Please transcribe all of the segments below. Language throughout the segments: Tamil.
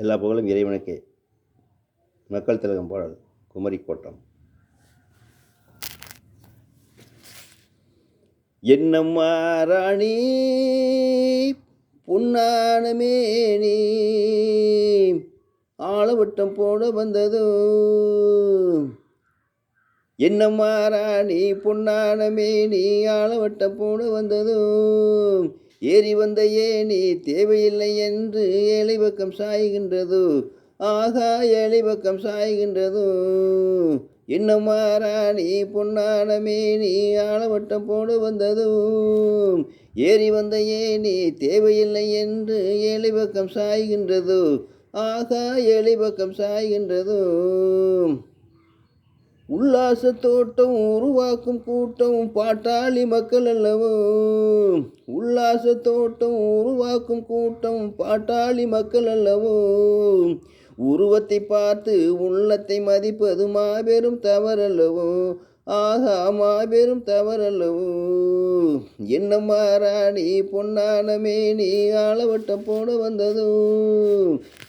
எல்லா புகழும் இறைவனுக்கே. மக்கள் திலகம் பாடல் குமரி கோட்டம். என்னம்மா ராணி புண்ணானமே நீ ஆளவட்டம் போட வந்ததோ. என்னம்மா ராணி பொன்னான நீ ஆளவட்டம் போட வந்ததும் ஏறி வந்த ஏனி தேவையில்லை என்று ஏழை பக்கம் ஆகா ஏழை பக்கம் சாய்கின்றதோ. என்னம்மா ராணி பொன்னான மேனி ஆளவட்டம் போடு வந்ததும் ஏறி வந்த ஏனி தேவையில்லை என்று ஏழை பக்கம் சாய்கின்றதோ. ஆகா ஏழை பக்கம் உல்லாச தோட்டம் உருவாக்கும் கூட்டம் பாட்டாளி மக்கள் அல்லவோ உல்லாச தோட்டம் உருவாக்கும் கூட்டம் பாட்டாளி மக்கள் அல்லவோ உருவத்தை பார்த்து உள்ளத்தை மதிப்பது மாபெரும் தவறல்லவோ ஆகா மாபெரும் தவறல்லவோ என்னம்மா ராணி பொன்னான மேனி ஆளவட்டம் போட வந்ததோ?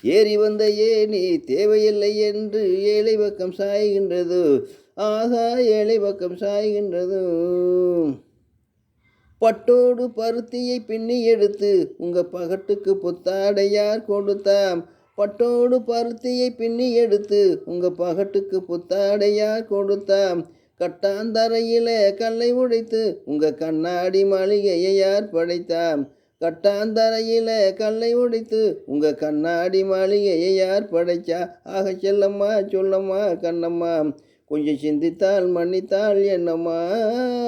ஏறி வந்த ஏனி தேவையில்லை என்று ஏழை பக்கம் சாய்கின்றது. ஆகா ஏழை பக்கம் சாய்கின்றது. பட்டோடு பருத்தியை பின்னி எடுத்து உங்கள் பகட்டுக்கு புத்தாடையார் கொடுத்தாம். பட்டோடு பருத்தியை பின்னி எடுத்து உங்கள் பகட்டுக்கு புத்தாடையார் கொடுத்தாம். கட்டாந்தரையிலே கல்லை உடைத்து உங்க கண்ணாடி மாளிகையை யார் படைத்தாம் கட்டாந்தரையில கல்லை உடைத்து உங்க கண்ணாடி மாளிகையை யார் படைச்சா ஆக செல்லம்மா சொல்லம்மா கண்ணம்மா. கொஞ்சம் சிந்தித்தால் மன்னித்தால் என்னம்மா?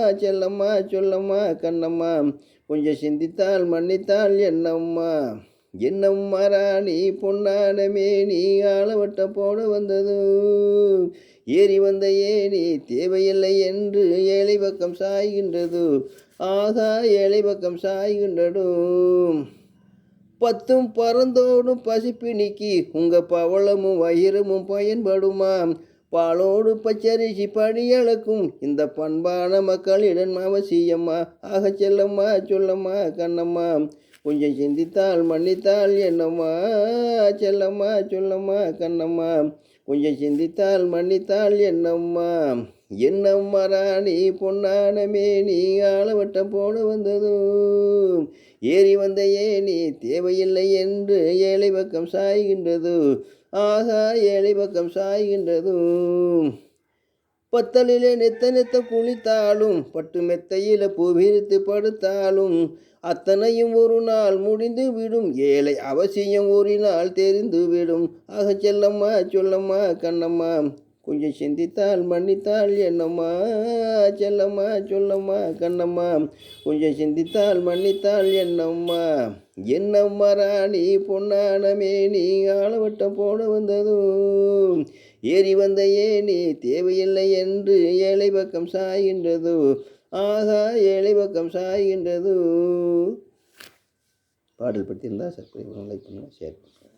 செல்லம்மா சொல்லம்மா கண்ணம்மா. கொஞ்சம் சிந்தித்தால் மன்னித்தால் என்னம்மா? என்னம்மா ராணி பொன்னான மேனி ஆளவட்ட போட வந்தது. ஏறி வந்த ஏனி தேவையில்லை என்று ஏழை பக்கம் சாய்கின்றது. ஆகா ஏழை பக்கம் சாய்கின்றடும். பத்தும் பறந்தோடும் பசிப்பிணிக்கு உங்கள் பவளமும் வயிறமும் பயன்படுமாம் பாலோடு பச்சரிசி பணியளக்கும் இந்த பண்பான மக்களிடம் அவசியம்மா? ஆக செல்லம்மா சொல்லம்மா கண்ணம்மா. கொஞ்சம் சிந்தித்தால் மன்னித்தால் என்னம்மா? செல்லம்மா சொல்லம்மா கண்ணம்மா. கொஞ்சம் சிந்தித்தால் மன்னித்தால் என்னம்மா? என்னம்மா ராணி பொன்னான மேனி ஆளவட்டம் போட வந்ததும் ஏறி வந்த ஏனி தேவையில்லை என்று ஏழை பக்கம் சாய்கின்றது. ஆகா ஏழை பக்கம் சாய்கின்றது. பத்தலிலே நெத்த நெத்த குளித்தாலும் பட்டு மெத்தையில பூவிரித்து படுத்தாலும் அத்தனையும் ஒரு நாள் முடிந்து விடும். ஏழை அவசியம் ஒரு நாள் தெரிந்து விடும். ஆக செல்லம்மா சொல்லம்மா கண்ணம்மா கொஞ்சம் சிந்தித்தால் மன்னித்தால் என்னம்மா? செல்லம்மா சொல்லம்மா கண்ணம்மா கொஞ்சம் சிந்தித்தால் மன்னித்தால் என்னம்மா? என்னம்மா ராணி பொன்னானமே நீ ஆளவட்டம் போட வந்ததும் ஏறி வந்த ஏணி தேவையில்லை என்று ஏழை பக்கம் சாய்கின்றதோ. ஆகா ஏழை பக்கம் சாய்கின்றதோ. பாடல் படுத்தியிருந்தால் இருந்தால் சப்ஸ்கிரைப் லைக் பண்ணுங்கள் ஷேர் பண்ணுங்கள்.